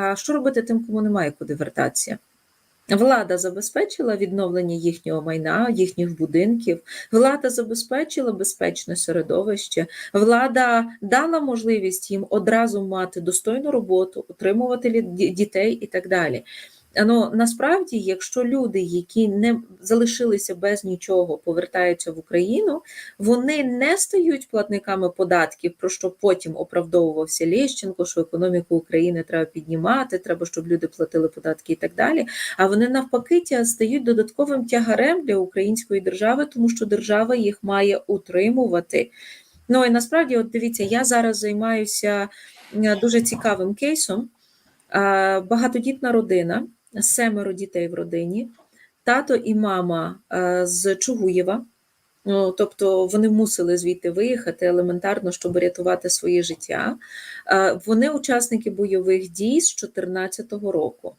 А що робити тим, кому немає куди вертатися? Влада забезпечила відновлення їхнього майна, їхніх будинків, влада забезпечила безпечне середовище, влада дала можливість їм одразу мати достойну роботу, утримувати дітей і так далі. Ну насправді, якщо люди, які не залишилися без нічого, повертаються в Україну, вони не стають платниками податків, про що потім оправдовувався Лещенко, що економіку України треба піднімати, треба, щоб люди платили податки і так далі. А вони навпаки стають додатковим тягарем для української держави, тому що держава їх має утримувати. Ну і насправді, от дивіться, я зараз займаюся е, дуже цікавим кейсом. Е, Багатодітна родина, семеро дітей в родині, тато і мама е, з Чугуєва. Ну, тобто вони мусили звідти виїхати елементарно, щоб рятувати своє життя. Е, Вони учасники бойових дій з 2014 року.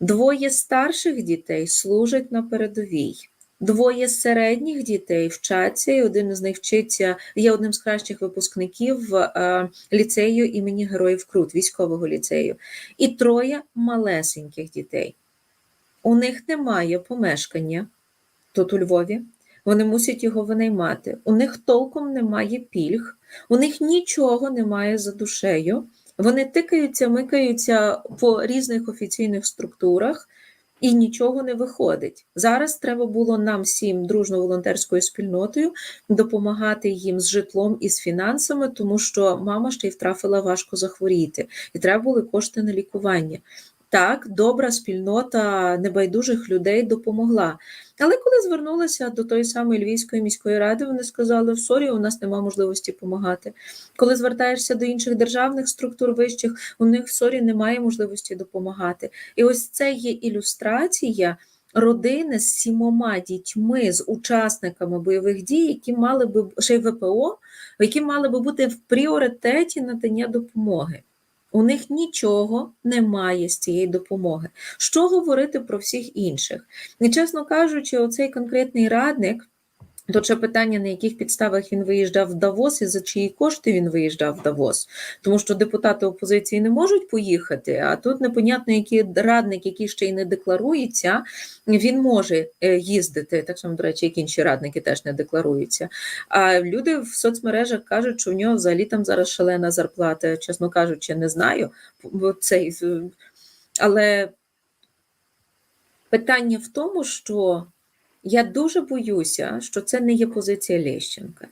Двоє старших дітей служать на передовій. Двоє середніх дітей вчаться, і один із них вчиться, є одним з кращих випускників е, ліцею імені Героїв Крут, військового ліцею. І троє малесеньких дітей. У них немає помешкання тут у Львові. Вони мусять його винаймати. У них толком немає пільг, у них нічого немає за душею. Вони тикаються, микаються по різних офіційних структурах, і нічого не виходить. Зараз треба було нам всім дружно волонтерською спільнотою допомагати їм з житлом і з фінансами, тому що мама ще й втрафила важко захворіти, і треба були кошти на лікування. Так, добра спільнота небайдужих людей допомогла. Але коли звернулася до тої самої Львівської міської ради, вони сказали: сорі, у нас немає можливості допомагати. Коли звертаєшся до інших державних структур вищих, у них сорі немає можливості допомагати. І ось це є ілюстрація родини з сімома дітьми, з учасниками бойових дій, які мали би ще й ВПО, які мали би бути в пріоритеті надання допомоги. У них нічого немає з цієї допомоги. Що говорити про всіх інших? І, чесно кажучи, оцей конкретний радник. Тут ще питання, на яких підставах він виїжджав в Давос і за чиї кошти він виїжджав в Давос. Тому що депутати опозиції не можуть поїхати, а тут непонятно, який радник, який ще й не декларується, він може е, їздити. Так само, до речі, як інші радники теж не декларуються. А люди в соцмережах кажуть, що в нього взагалі там зараз шалена зарплата. Чесно кажучи, не знаю. Цей, але питання в тому, що. Я дуже боюся, що це не є позиція Лещенка.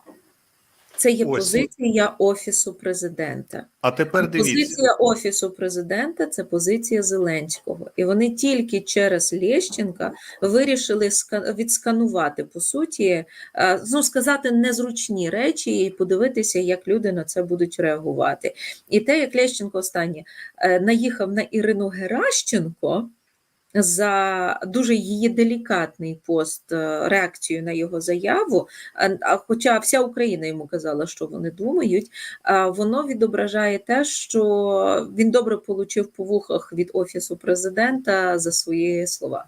Це є Ось. позиція Офісу президента. А тепер дивіться. Позиція Офісу президента це позиція Зеленського. І вони тільки через Лещенка вирішили відсканувати, по суті, е, ну, сказати незручні речі і подивитися, як люди на це будуть реагувати. І те, як Лещенко останнє е, наїхав на Ірину Геращенко за дуже її делікатний пост е, реакцію на його заяву. а- хоча вся Україна йому казала, що вони думають, воно відображає те, що він добре получив по вухах від офісу президента за свої слова.